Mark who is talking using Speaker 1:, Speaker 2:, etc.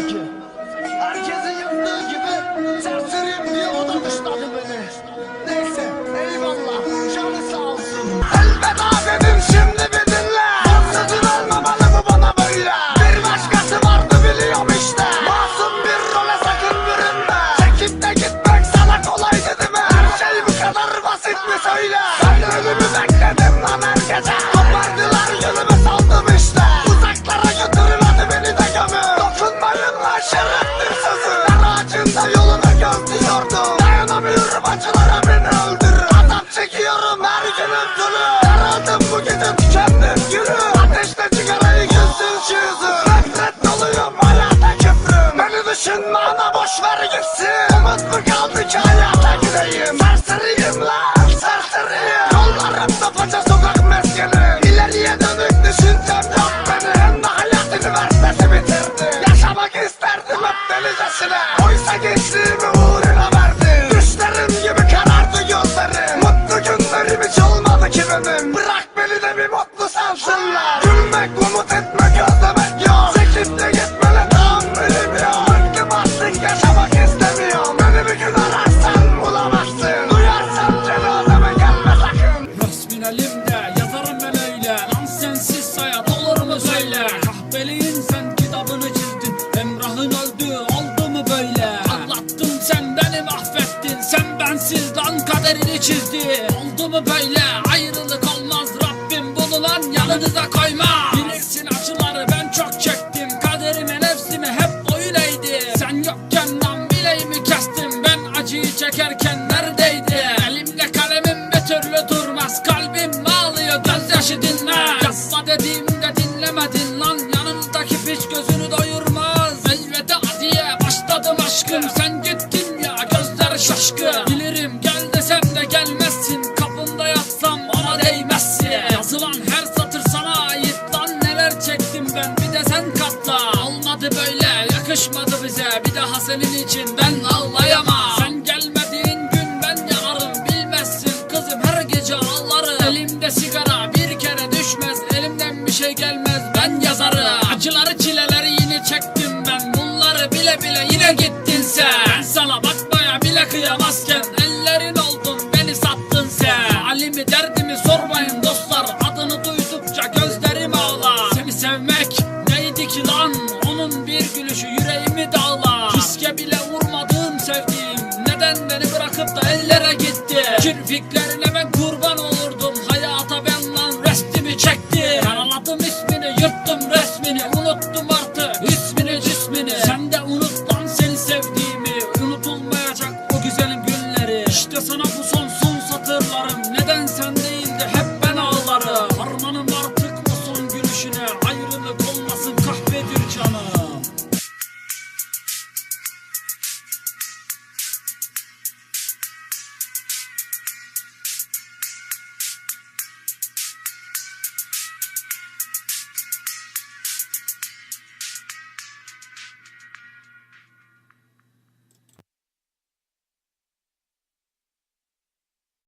Speaker 1: Georgia. Diyordum. Dayanamıyorum acılara beni öldür. Adam çekiyorum her gün öptülü. Daraldım bu gece tükendim yürü. Ateşle sigarayı gülsün şu yüzü. Nefret doluyum hayata küfrüm. Beni düşünme ana boş ver gitsin. Umut mu kaldı ki hayata gideyim. Serseriyim lan serseriyim. Yollarımda paça sokak meskeni. İleriye dönük düşüncem yok beni. Hem de hayat bitirdi. Yaşamak isterdim delicesine. Oysa gençliğimi benim. Bırak beni de bir mutlu sansınlar. Gülmek, umut etmek, özlemek yok. Çekip de gitmene tahammülüm yok. Bıktım artık yaşamak istemiyorum. Beni bir gün ararsan bulamazsın. Duyarsan cenazeme gelme sakın.
Speaker 2: Resmin elimde yazarım ben öyle Lan sensiz hayat olur mu söyle Kahveliğin sen kitabını çizdin Emrah'ın öldü oldu mu böyle Anlattın sen beni mahvettin Sen bensiz lan kaderini çizdi Oldu mu böyle ayrılık olmaz Rabbim bunu yanınıza koyma. Bilirsin acıları ben çok çektim. Kaderime nefsime hep öyleydi Sen yokken lan bileğimi kestim. Ben acıyı çekerken neredeydi? Elimde kalemim bir türlü durmaz. Kalbim ağlıyor gözyaşı dinmez. Yazma dediğimde dinlemedin lan. Yanındaki piç gözünü doyurmaz. Elveda diye başladım aşkım. Sen gittin ya gözler şaşkın. Bilirim Böyle yakışmadı bize. Bir daha senin için ben ağlayamam. Sen gelmediğin gün ben yanarım Bilmezsin. Kızım her gece ağlarım. Elimde sigara bir kere düşmez. Elimden bir şey gelmez ben yazarım. Acıları çileleri yine çektim ben. Bunları bile bile yine gittin sen. Ben sana bakmaya bile kıyamazken vurmadım sevdiğim. Neden beni bırakıp da ellere gitti Kirpiklerine ben kurban